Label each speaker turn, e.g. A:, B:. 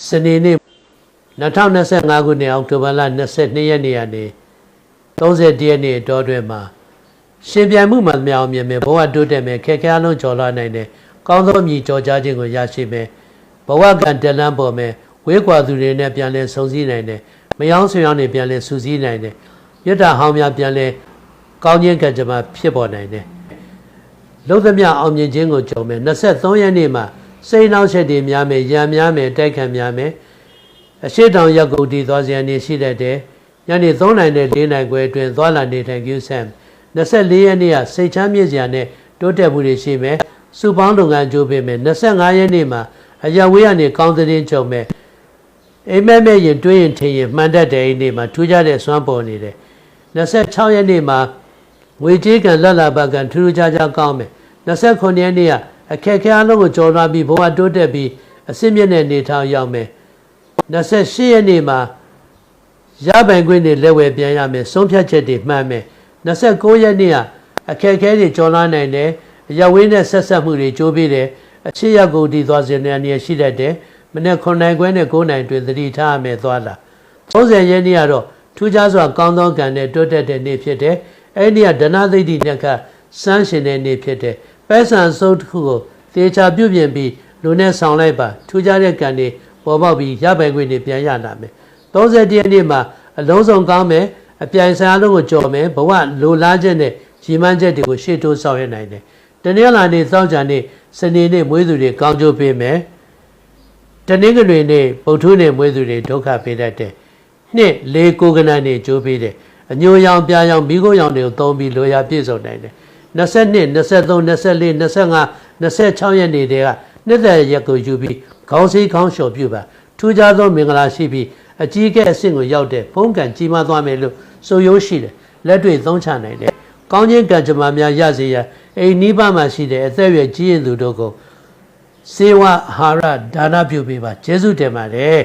A: စနေနေ့2025ခုနှစ်အောက်တိုဘာလ22ရက်နေ့ကနေ30ရက်နေ့အတော်တွင်မှာရှင်ပြိုင်မှုမှမြောင်မြင်မယ်ဘဝတိုးတက်မယ်ခက်ခဲအလုံးကျော်လွှားနိုင်တယ်ကောင်းသောမြည်ကြော်ကြားခြင်းကိုရရှိမယ်ဘဝကံတလန်းပေါ်မယ်ဝေးကွာသူတွေနဲ့ပြန်လဲဆုံစည်းနိုင်တယ်မယောင်းဆွေယောင်းတွေပြန်လဲစူးစီးနိုင်တယ်မြတ်တာဟောင်းများပြန်လဲကောင်းခြင်းကံကြမ္မာဖြစ်ပေါ်နိုင်တယ်လုံးသမျှအောင်မြင်ခြင်းကိုကြုံမယ်23ရက်နေ့မှာ စိတ်နှောက်ချက်တွေများမယ်ရံများမယ်တိုက်ခံများမယ်အရှိတောင်ရက်ကုန်တည်သွားစရာနေရှိတတ်တယ်ညနေ3နိုင်နဲ့4နိုင်ခွဲအတွင်းသွားလာနေထိုင်ကျူးဆမ်24ရက်နေ့ကစိတ်ချမ်းမြေ့စရာနဲ့တိုးတက်မှုတွေရှိမယ်စုပေါင်းလုပ်ငန်းကြိုးပေးမယ်25ရက်နေ့မှာအရဝေးကနေကောင်းသတင်းကြုံမယ်အိမ်မက်မဲ့ရင်တွေးရင်ထင်ရင်မှန်တတ်တဲ့အိမ်နေ့မှာထူးခြားတဲ့စွမ်းပေါ်နေတယ်26ရက်နေ့မှာငွေကြေးကံလက်လာဘကံထူးထူးခြားခြားကောင်းမယ်29ရက်နေ့က အခက်အခဲအလုံးကိုကြော်လွှားပြီးဘဝတိုးတက်ပြီးအစစ်မြင့်တဲ့နေထောင်ရောက်မယ်28ရက်နေ့မှာရပိုင်ခွင့်တွေလက်ဝယ်ပြန်ရမယ်ဆုံးဖြတ်ချက်တွေမှန်မယ်29ရက်နေ့ကအခက်အခဲတွေကြော်လွှားနိုင်တယ်အရဝေးနဲ့ဆက်ဆက်မှုတွေကြိုးပြီးတယ်အခြေရောက်ကိုတည်သွားစေတဲ့နေရာရှိတတ်တယ်မနေ့9နိုင်ခွဲနဲ့9နိုင်တွင်သတိထားရမယ်သွားလာ30ရက်နေ့ကတော့ထူးခြားစွာကောင်းသောကံနဲ့တိုးတက်တဲ့နေ့ဖြစ်တယ်။အဲ့ဒီနေ့ကဒနာသိတိနဲ့ကစမ်းရှင်တဲ့နေ့ဖြစ်တယ်။ ပဲဆန်စုပ်တစ်ခုကိုသေချာပြုပြင်ပြီးလူနဲ့ဆောင်လိုက်ပါထူးခြားတဲ့ကံတွေပေါ်ပေါက်ပြီးရပိုင်ခွင့်တွေပြန်ရလာမယ်။30ရက်နေ့မှာအလုံးစုံကောင်းမယ်အပြိုင်ဆိုင်အလုံးကိုကြော်မယ်ဘဝလိုလားချက်နဲ့ကြီးမှန်းချက်တွေကိုရှေ့တိုးဆောင်ရနိုင်တယ်။တနင်္လာနေ့စောင့်ကြနေ့စနေနေ့မွေးသူတွေကောင်းကျိုးပေးမယ်။တနင်္ဂနွေနေ့ပုထုနေ့မွေးသူတွေဒုက္ခပေးတတ်တယ်။နှစ်လေးကိုကနန်နေကြိုးပေးတယ်အညိုရောင်ပြာရောင်မိခိုးရောင်တွေကိုသုံးပြီးလိုရာပြည့်စုံနိုင်တယ် 22 23 24 25 26ရက်နေ့တည်းကနှစ်သက်ရက်ကိုယူပြီးခေါင်းစည်းခေါင်းလျှော်ပြုပါထူးခြားသောမင်္ဂလာရှိပြီးအကြီးအကဲအဆင့်ကိုရောက်တဲ့ဖုံးကံကြီးမားသွားမယ်လို့ဆိုရိုးရှိတယ်လက်တွေ့သုံးချနိုင်တယ်ကောင်းခြင်းကံကြမ္မာများရစေရန်အိမ်နီးပါးမှာရှိတဲ့အသက်အရွယ်ကြီးရင်သူတို့ကိုစေဝအာဟာရဒါနပြုပေးပါကျေးဇူးတင်ပါတယ်